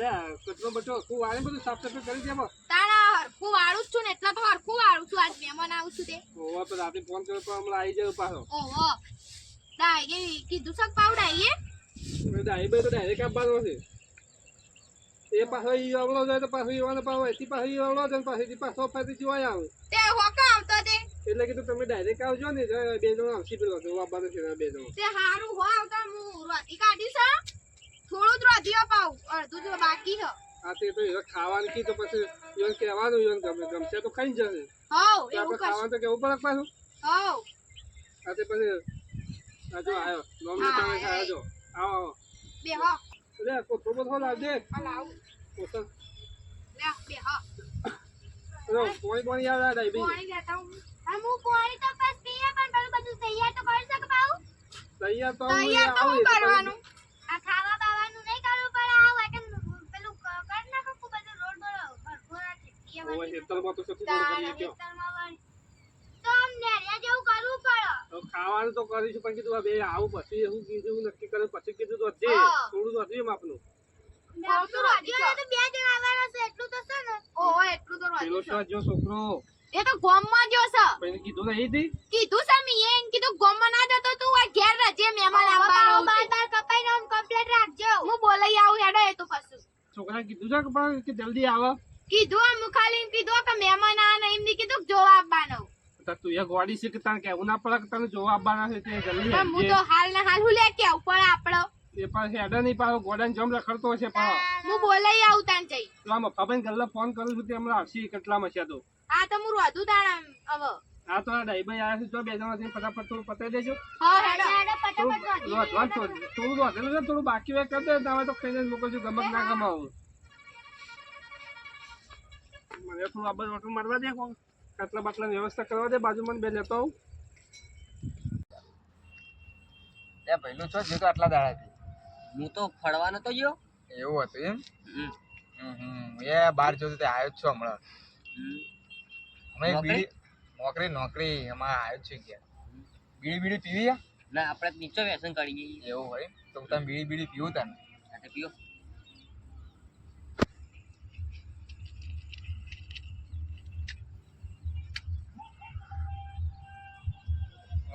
અરે કચરો બચરો તું વાળે બધું સાફ સફાઈ કરી દે તારા હરખું વાળું છું ને એટલા તો હરખું વાળું છું. આજ મહેમાન આવું છું તે. ઓવા તો રાતે ફોન કર્યો પણ હમણાં આવી જાય પાછો. ઓહો. ડાયગે કીધું સક પાવડાઈએ ડાઈ ભાઈ તો ડાયરેક્ટ આપવાનો છે. એ પાછો ઈ આવડો જાય તો પાછો ઈવાનો પાછો એથી પાછો ઈ આવડો જાય પાછો એથી પાછો ફરીથી જીવાય આવે. તે હોકા આવતો તે? એટલે કીધું તમે ડાયરેક્ટ આવજો ને બે જણ આવશે પેલો તો આવવાનું છે બે જણ. તે હારું હો આવતા હું રોટી કાઢીશ હો. થોડું જ રોટીઓ પાઉં અડધું જો બાકી છે તે તો ખાવાનું કીધું પછી ઈવન કહેવાનું ઈવન ગમે ગમશે તો ખાઈ જશે. હવ એવું કરશું. ખાવાનું તો કેવું પડે પાછું? તે આ જો તમે જો આવો બે હો. અરે કોથળો બોથળો લાવજે. આ લાવું. કોથળ લે બે હો. અરે પોણી પોણી યાદ આ ડાઈ પાણી લેતા હું. હા હું તો બસ પીએ પણ બધું તૈયાર તો કરી શકે પાઉં? તૈયાર તો તૈયાર તો આવું હું તો કરવાનું આ ખાવા બાવાનું નહીં કરવું પડે આ હોય કે પેલું ક- કરી નાખો ખૂબ બધું રોડ પર ભરપૂર રાખી ઓવે ખેતરમાં તો સતું કોણ કરીએ કયો તો આમ નેરિયા જેવું કરવું પડે હવે ખાવાનું તો કરીશું પણ કીધું બે આવું પછી હું કીધું નક્કી કરે પછી કીધું તો હશે થોડું તો હશે માપનું. થોડું રોજી હોય તો બે જણ આવવાના છે એટલું તો છે ને. ઓહો એટલું તો પેલો રોજી શું જો છોકરો? એ તો ગોમમાં જો છે. પણ કીધું નહીં કીધું છે મી એમ કીધું ગોમમાં ના જતો તું આ ઘેર મહેમાન આવવાનો બાર બાર કપાઈ નામ કમ્પ્લીટ રાખજો. હું બોલાઈ આવું હેડો એ તો પાછું. છોકરા કીધું છે કે પણ કે જલ્દી આવો. કીધું આમ ખાલી એમ કીધું કે મહેમાન આ નહીં કીધું જોવા આપવાનો તું એક વાડી છે કે તને કેવું ના પડે કે તને જોવા આપવાના છે તે જલ્દી પણ હું. તો હાલ ને હાલ હું લે કે ઉપર આપણો એ પણ હેડ નહીં પાડો ગોડાને જમ રખડતો હશે પાછો હું બોલાઈ આવું તાન જઈ. તો આમ પપ્પાને ગલ્લા ફોન કરું છું તે હમણાં હસી કેટલા છે તો. હા તો હું રોધું તાણ હવે. આ તો આ ડાઈભાઈ આવ્યા છે તો બે જણા થઈને ફટાફટ થોડું પતાવી દેજો. હા હેડો. થોડું રોધવાનું થોડું થોડું રોધેલું છે થોડું બાકી હોય કરી દે તમે તો ખાઈને મોકલજો ગમત ના ગમાવું. મને થોડું આ બધું ઓટલું મારવા દે કોણ? કાટલા બાટલાની વ્યવસ્થા કરવા દે બાજુમાં બે લેતો આવું. ત્યાં પહેલું છો જે તો આટલા દાડાથી? હું તો ફળવાનો તો ગયો. એવું હતું એમ? હમ. હમ હમ. એ બહાર જોતો તે આવ્યો જ છું હમણાં. અમે નોકરી? બીડી નોકરી નોકરી એમાં આવ્યો જ છું ગયા બીડી બીડી પીવી ના આપણે નીચો વ્યસન કરી ગઈ એવું હોય તો તમે બીડી બીડી પીવું તને પીવો પીઓ.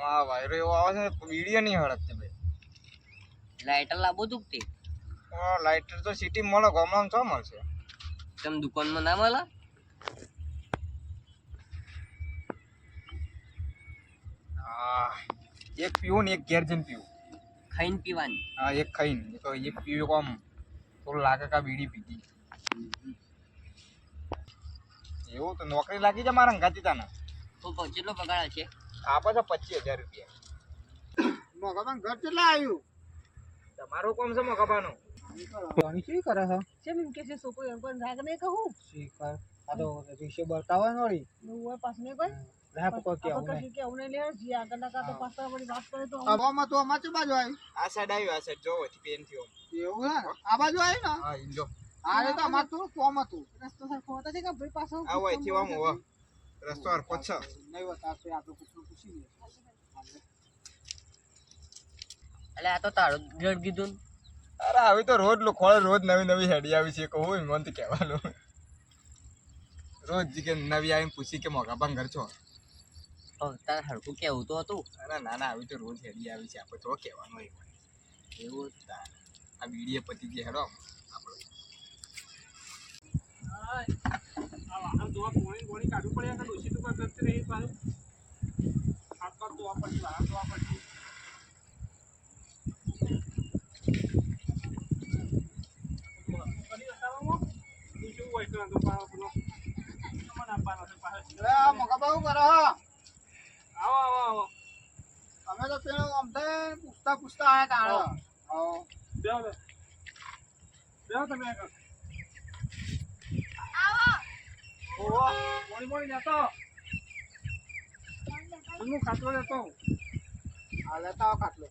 હા વાયરો એવો આવે છે બીડીએ નહીં હળકતી ભાઈ. લાઇટર લાવવો તું? તે લાઇટર તો સિટી મળે ગામડામાં છો મળશે. તમ દુકાનમાં ના મળે? હા એક પીવું ને એક ઘેર જઈને પીવું. ખાઈને પીવાની? હા એક ખાઈને. તો એક પીવું કોમ થોડું લાગે કા બીડી પીધી. એવું તો નોકરી લાગી જાય મારા અંગાતી તાના તો કેટલો પગાર છે? આપે છે પચીસ હજાર રૂપિયા. મોગામાં ઘર કેટલા આવ્યું તમારું કોમ છે મોકબાનું શું કરે છે? કેમ એમ કે છે છોકરો એમ કોઈ રાગ નહીં કહું? આ તો વળી એવું હોય પાછું નહીં કોઈ? લે જી આગળ ના તો પાછળ વળી વાત કરે તો આવામાં તો અમાર બાજુ આવી આ સાઈડ આવ્યું આ સાઈડ જો વચ્ચે પેન થયો. એવું હે? આ બાજુ આવી ને? હા ઈ જો આ તો અમાર તો કોમ હતું. રસ્તો સરખો હતો કે ભાઈ પાછો આ હોયથી આમ હોવા રસ્તો હરખો જ છે નહીં આ તો પૂછી લે એટલે આ તો તારું ઘર કીધું ને. અરે આવી તો રોજ લોખોળે રોજ નવી નવી હેડી આવી છે કહું મન તો કહેવાનું. રોજ કે નવી આવીને પૂછી કે મોગા પણ ઘર છો? તાર તારે હરખું કેવું તો હતું. અરે ના ના આવી તો રોજ હેડી આવી છે આપણે તો કહેવાનું હોય એવું આ વીડિયો પતી ગયા હેડો. આપણે. આ વાહન ધોવા પોણી પોણી કાઢવું પડે કે ડોસી તો કોઈ કરતી રહી પાછું પગ ધોવા પડશે પડશે આ આવો આવો. અમે તો પેલું અમને પૂછતા પૂછતા આયા તાણો. બેહો તમે આગળ. મોડી મોડી લેતો. હું ખાટલો લેતો આ લેતા આવો ખાટલો.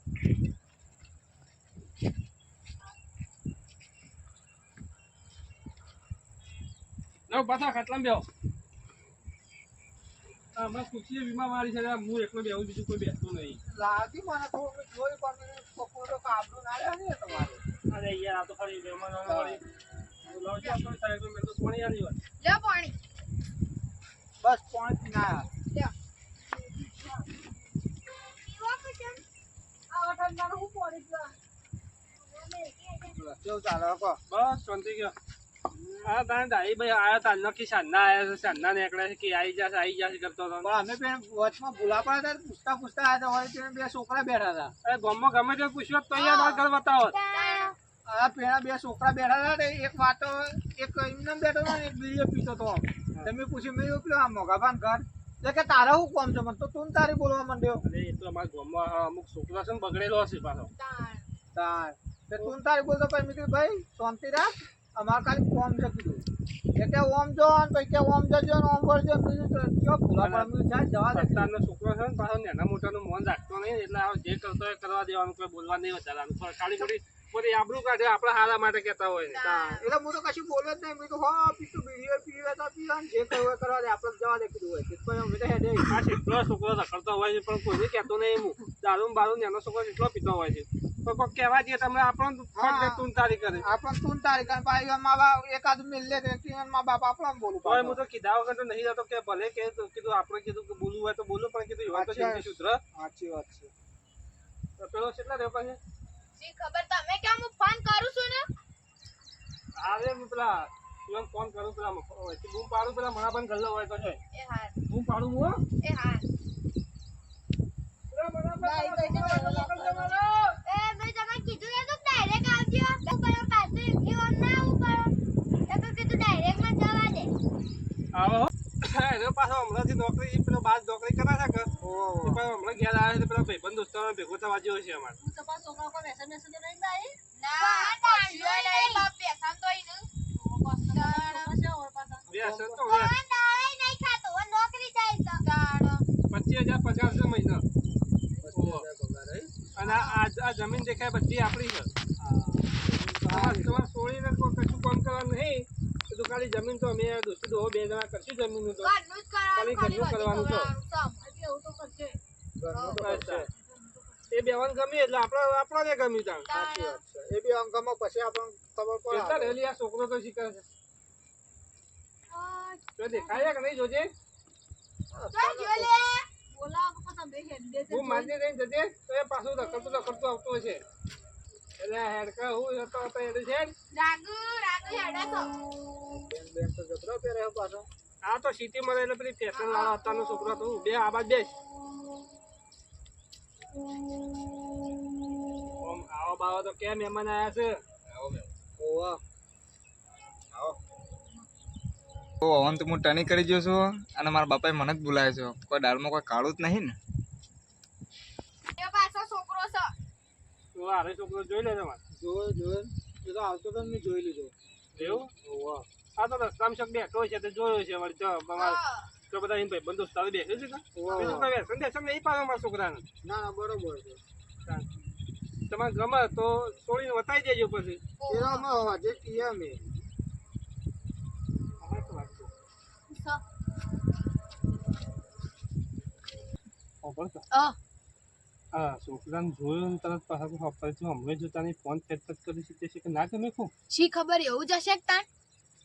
જાઓ પાછા ખાટલામાં બેહો. હમણાં ખુશીએ વીમા મારી છે હું એકલો બેહું બીજું કોઈ બેસતું નહીં. લાગી મને થોડું જોઈ પણ પપ્પો તો ના લે ને તમારે. અરે યાર આ તો ખાલી મહેમાનો વળી. આપણે સાહેબ મેં તો પાણી વાત લ્યો પાણી. બસ ના પોણી પીવા? કેવું ચાલે કહો બસ શાંતિ ગયો. હા તારે દાઈ ભાઈ આયા તા નક્કી સાંજના આયા છે સાંજના નીકળ્યા છે કે આવી જશે આવી જશે કરતો હતો અમે વચમાં ભૂલા પડ્યા હતા પૂછતા પૂછતા આવ્યા હોય ત્યાં બે છોકરા બેઠા હતા અરે ગામમાં ગમે તે પૂછ્યો તો અહીંયા મારા ઘર બતાવો. આ પેલા બે છોકરા બેઠા હતા એક વાતો એક એમને બેઠો હતો એક બીજો પીતો હતો. તમે પૂછ્યું મેં પેલો આ મોગાભાન ઘર. એટલે કે તારા હું કોમ છે? મને તો તું તારી બોલવા માંડ્યો. અરે એ તો અમારા ગામમાં અમુક છોકરા છે ને બગડેલો હશે પાછો. તાર તે તું તારી બોલતો પછી મેં કીધું ભાઈ શાંતિ રાખ. અમારે ખાલી કોમ છે કીધું. એ કે ઓમ જો પછી કે ઓમ જજો ને ઓમ વળજો બીજું તો કયો ભૂલા પણ મેં જાય જવા દે. તારનો છોકરો છે ને પાછો નેના મોટાનું મન રાખતો નહીં એટલે આ જે કરતો હોય એ કરવા દેવાનું કોઈ બોલવા નહીં વધારાનું પણ ખાલી ખોટી ખોટી આબરૂ કાઢે આપણા હારા માટે કહેતા હોય. એટલે હું તો કશું બોલ્યો જ નહીં. મેં તો હા પીતું પીવે કીધું કીધા વગર નહીં જતો કે ભલે કે આપણે કીધું કે બોલવું હોય તો બોલું પણ કીધું એવા તો અચ્છા. સાચી વાત છે તો પેલો કેટલા રહ્યો પછી ખબર તમે કેમ હું ફોન કરું છું ને આવે પેલા ઈવન ફોન કરું પેલા બૂમ પાડું પેલા મણાબન ગલ્લો હોય તો છે. બૂમ પાડું હું એ પેલા તો તો હું તો નોકરી પેલો બાદ નોકરી કરા છે કે એ હમણાં ઘેર આવે છે પેલા ભાઈબંધ દોસ્તો ભેગો થવા જેવો છે અમારે હું તો પાછો છોકરા કોઈ વ્યસન વ્યસન તો નહીં થાય? ના ડાંડો નહીં બાપ બેસન તો ઈનું તો પાછો છોકરા છે હોય પાછા. બે હશે તો કોણ દાળે નહીં ખાતો હવે નોકરી જાય તો દાડો પચીસ હજાર પચાસ છે મહિના અને આ જમીન દેખાય બધી આપણી છે. તમારે કશું કામ કરવાનું નહીં. તો ખાલી જમીન તો અમે દોસ્તી દોહો બે જણા કરશું જમીનનું તો. કરવાનું ખાલી ઘરનું છે. એ બેવાન ગમી એટલે આપણે આપણને ગમ્યું તાણ. સાચી વાત છે. એ બી અંગમાં પછી આપણને ખબર આ છોકરો તો શીખે છે. જો દેખાય કે નહીં જોજે. હું જજે તો એ પાછું રખડતું રખડતું આવતું હશે એટલે આ હેડકા હું જતો હતો એટલે છે તો. સિટી માં રહીને પેલી ફેશન વાળા અત્યારનો છોકરો હતો. બે આ બાદ બેસ. ઓમ આવો બાવો તો કેમ મહેમાન આયા છે? હવે તો હું ટર્નિંગ કરી ગયો છું. અને મારા બાપાએ મને જ બોલાય છે. કોઈ દાળમાં કોઈ કાળું જ નહીં ને એ પાછો છોકરો છે તો હારે છોકરો જોઈ લે તમારે. જોયો જોયો એ તો આવતો તો મેં જોઈ લીધો. એવું? આ તો રસ્તામાં શક બેઠો છે તો જોયો છે વળી તો. તો બધા એમ ભાઈ બંદોસ્ત તારે બેસે છે ને સંદેશ નહીં પાડો મારા છોકરાને. ના ના બરોબર છે. તમારે ગમે તો છોડીને વતાવી દેજો પછી. એ. તો અમે હજે કીએ અમે અમારે તો વાત છે. ખબર છે? અ. હા છોકરાને જોયું ને તરત પાછા છે હમણાં જો તને ફોન ફેટ કરી શકે છે કે ના ગમે ખૂબ? શી ખબર એવું જશે કે તાણ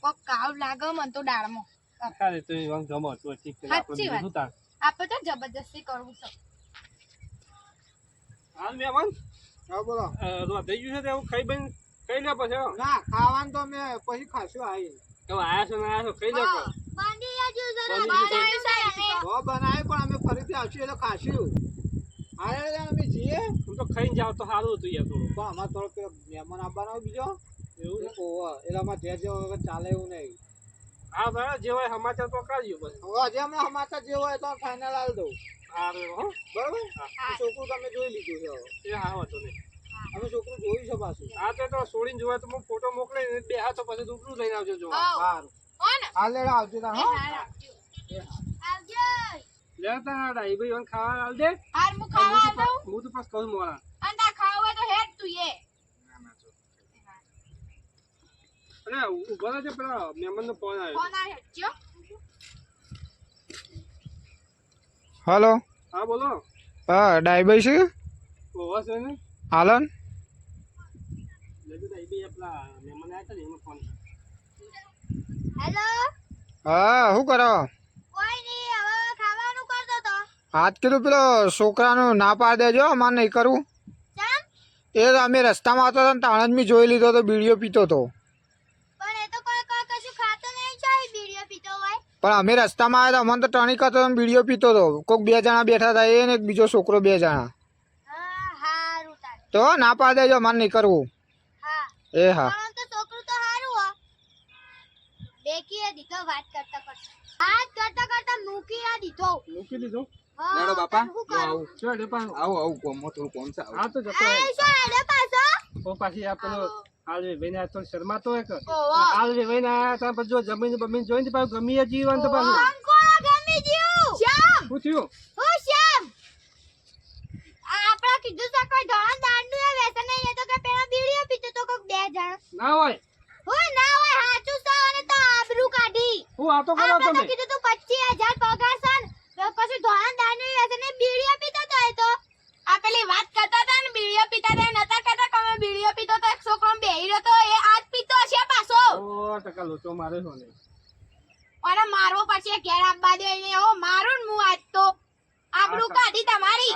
કોક કાવ લાગે મને તો દાળમાં અરે તો એવા ગમો તો ઠીક છે આપણે બીજું તાણ? આપણે તો જબરજસ્તી કરવું છે. હાલ મહેમાન? હા બોલો. રોધાઈ ગયું છે તો એવું ખાઈ બન ખાઈ લે પછી ના ખાવાનું તો મેં પછી ખાશું આવી તો આયા છો ને આયા છો ખાઈ લે બાંધી આજો જરા. બનાવી પણ અમે ફરીથી આવશું એટલે ખાશું. હા અમે જઈએ આમ તો ખાઈને જાવ તો સારું હતું યાર થોડું પણ અમારે થોડો મહેમાન આવવાનો બીજો. એવું છે? ઓહો એટલે અમારે જે જે ચાલે એવું નહીં. હા બરાબર જે હોય સમાચાર તો કાઢજો પછી હવે હજી હમણાં સમાચાર જે હોય તો ફાઇનલ આવી દઉં. સારું હો. બરાબર? છોકરું તમે જોઈ લીધું છે હવે. એ હા વાંધો નહીં. અમે છોકરું જોયું છે પાછું. હા તો તો છોડીને જોવા તો હું ફોટો મોકલીને બે હાથો પછી રૂબરૂ લઈને આવજો જોવા. સારું હો. ને આવજો. તાર એ આવજો. આવજો લે તા ડાઈ ભાઈ ખાવા આલ દે. હાર હું ખાવા આવું પા- હું તો પાસ કહું અને તાર ખાવા તો હેડ તું એ. અરે ઊભા રહેજે પેલા મહેમાનનો ફોન આવ્યો. ફોન આ હેડજો હલો હા બોલો. હા ડાઈભાઈ છે? ઓવા છે ને? હાલન લેજો ડાઈ આપલા મહેમાન આવ્યા ને એનો ફોન હેલો હા શું કરો? કોઈ નહીં હવે ખાવાનું કરતો તો હાથ કીધું પેલો છોકરાનું ના પાડ દેજો અમારે નહીં કરવું. એ તો અમે રસ્તામાં આવતો હતો ને તાણ જ મેં જોઈ લીધો તો બીડીઓ પીતો હતો પણ તો કોઈ કોઈ કશું ખાતો નહીં ચાય બીડીઓ પીતો હોય. પણ અમે રસ્તામાં આવ્યા હતા અમને તો ટણી કરતો હતો ને બીડીઓ પીતો હતો કોઈક બે જણા બેઠા હતા એ ને એક બીજો છોકરો બે જણા. હા તો ના પાડ દેજો અમારે નહીં કરવું. એ હા. પણ તો છોકરું તો હારું હો. દેખીએ દીધો વાત કરતા કરતા. વાત કરતા કરતા મૂકી આ દીધો. મૂકી દીધું? લેડો બાપા? આવું. હેડે પાછું? આવું. આવું કોમમાં થોડું કોમ છે આવું. તો જતો હેડે પાછો પાછી આ પેલો હાલ. વેવાઈને આ તો શરમાતો હોય કે ઓહો. હાલ તા પર જો જમીન બમીન જોઈને પાછું ગમી જીવન તો પાછું. ગમી જીવ? શ્યામ! પૂછ્યું હો શ્યામ! આ આપણા કીધું છે કોઈ ધોળણ દાંડનું એ વ્યસન નહીં એ તો કે પેલા બીડીઓ પીતો તો કોક બે જણ. ના હોય. હો ના હોય હાચું છે અને તો આબરૂ કાઢી. હું આ તો કરો આપણે તમે કીધું તું પચીસ હજાર પગાર છે ને, તો પછી ધોળા વ્યસન નહીં બીડીઓ પીતો તો એ તો. આ પેલી વાત કરતા હતા ને બીડીઓ પીતા હતા નતા કહેતા કે બીડીઓ પીતો તો એક છોકરો બેહી રહ્યો તો એ આજ પીતો હશે પાછો. ઓ ટકા લોચો મારે છો ને અને મારવો પછી ઘેર આપવા દે એને ઓ મારું ને હું આજ તો. આબરૂ કાઢી તમારી.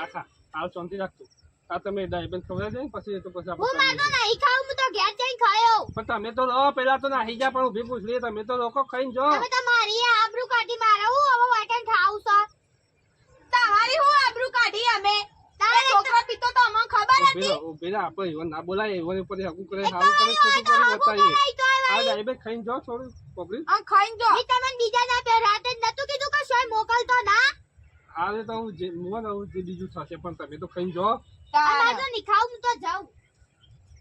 હાલ શાંતિ રાખતો આ તમે ડાયબેન ખવડાવી દે પછી તો પછી હું આપણે મારતો નહીં ખાઉં હું તો ઘેર જઈને ખાયો. પણ તમે તો લો પેલા તો નાહી જા પણ ઊભી પૂછ લઈએ તમે તો લોકો ખાઈને જો. તમે તો મારી આબરૂ કાઢી મારો હું હવે વાટણ ખાઉં છો. તમારી હું આબરૂ કાઢી અમે? તારે છોકરો પીતો તો અમને ખબર હતી. રહો, ઊભી રહો. આપણે ઈવન ના બોલાય ઈવન ઉપર હગું કરે સારું કરે ખોટું કરે તોય આ વળી. ડાયબેન ખાઈને જો થોડું પબ્લિક આ ખાઈને જો. ઈ તમને બીજા ના પે રાતે જ નતું કીધું કે સોય મોકલતો ના? હાલે તો હું જે હું જે બીજું થશે પણ તમે તો ખાઈને જો. આ તો હું તો જાઉં.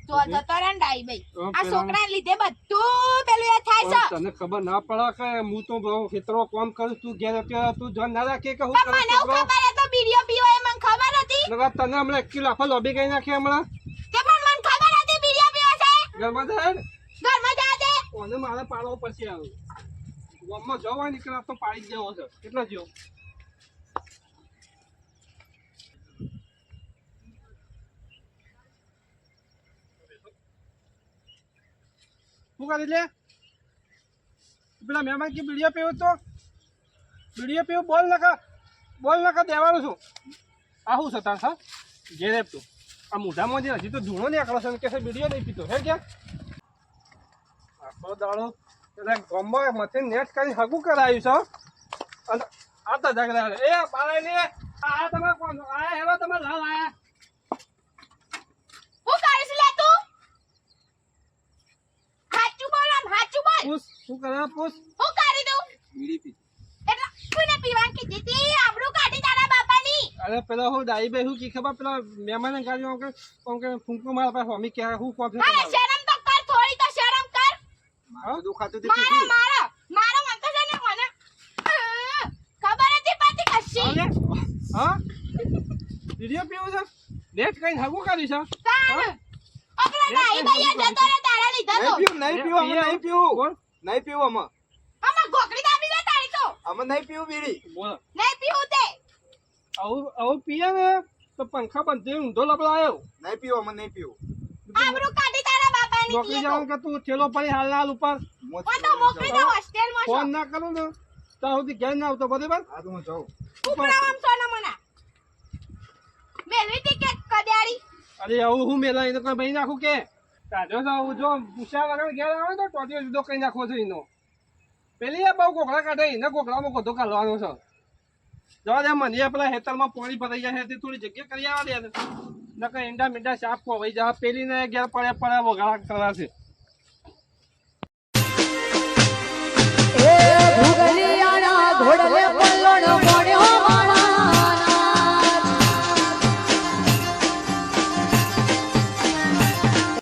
તો જતો રે ડાઈ ભાઈ આ પેલા- લીધે બધું પેલું એ થાય છે. તને ખબર ના પડે કે હું તો બહુ ખેતરો કામ કરું તું ઘેર અત્યારે તું જોન ના રાખે કે હું પણ મને ખબર હતો બીડીઓ પીવો એ મને ખબર હતી. તને હમણાં એક કિલો આખો લોબી નાખી હમણાં? તે પણ મને ખબર હતી બીડીઓ પીવો છે ઘરમાં ને ઘરમાં જા દે ઓને મારે પાડવો પડશે હવે. ગામમાં જવા નીકળે તો પાડી જ જવો છે. કેટલા જેવો? શું કરી લે? પેલા મહેમાન કે બીડીઓ પીવું તો? બીડીઓ પીવું? બોલ નકા બોલ નકા દેવાનું છું આ શું સતાર ઘેરે તું. આ મોઢામાં જે હજી તો ધૂણો નીકળે છે કે બીડીઓ નહીં પીતો, હે ક્યાં આખો દાડો એટલે ગામમાં મથે નેટ કરી હગું કરાયું છે અને આ તો ઝઘડા એ બાળા ને આ તમે કોણ? આયા હેલો તમે લાવ આયા તું હાચું બોલ. પૂછ શું કરે પૂછ? હું કરી દઉં? બીડી પી. એટલે કોઈને પીવાનું કીધી હતી? આબરૂ કાઢી તારા બાપાની. અરે પેલા હું ડાઈ બે હું કી ખબર? પેલા મહેમાન ગાડી કે કોમ કે ફૂંકો મારા પાસે? મમ્મી કે હું કોમ હા? શરમ તો કર થોડી તો શરમ કર. મારું દુખાતું તે મારો. મારો. મારો મન તો છે ને મને ખબર હતી પાછી કશી. અરે, હા? વીડિયો પીવું છે? લેટ કઈ હગું કર્યું છે? તાર નાઈ ભાઈ જતો રે તારા લીધા તો. નહીં પીવું નહીં પીવું અમે નહીં પીવું. બોલ. અમે. આમાં દાબી દે તારી તો. અમે નહીં પીવું બીડી. બોલ. નહીં પીવું તે. આવું આવું પીએ ને તો પંખા બંધ ઊંધો લબડાયો નહીં પીવું અમે નહીં પીવું. આબરૂ કાઢી તારા બાપાની નોકરી કીએ કે તું ઠેલો પડી હાલ હાલ ઉપર. તો મોકલી દઉં ફોન ના કરું ને ત્યાં સુધી ઘેર ના આવતો બરાબર? હા તો હું જાઉં. ઉપરામ સોના મના મેલવી અરે આવું હું મેલા એનો કોઈ ભાઈ નાખું કે? તાજો તો જો પૂછ્યા વગર ઘેર આવે તો ટોટીઓ જુદો કઈ નાખવો છે એનો. પેલી એ બહુ કોકડા કાઢે, એને કોકડામાં ગોધો કાઢવાનો છે. જવા દે મને પેલા હેતલમાં પાણી ભરાઈ જાય તે થોડી જગ્યા કરી આવવા દે. કઈ ઈંડા મીંડા સાફ ખોવાઈ જાય. પેલી ને ઘેર પડે પડે વગાડા કરાશે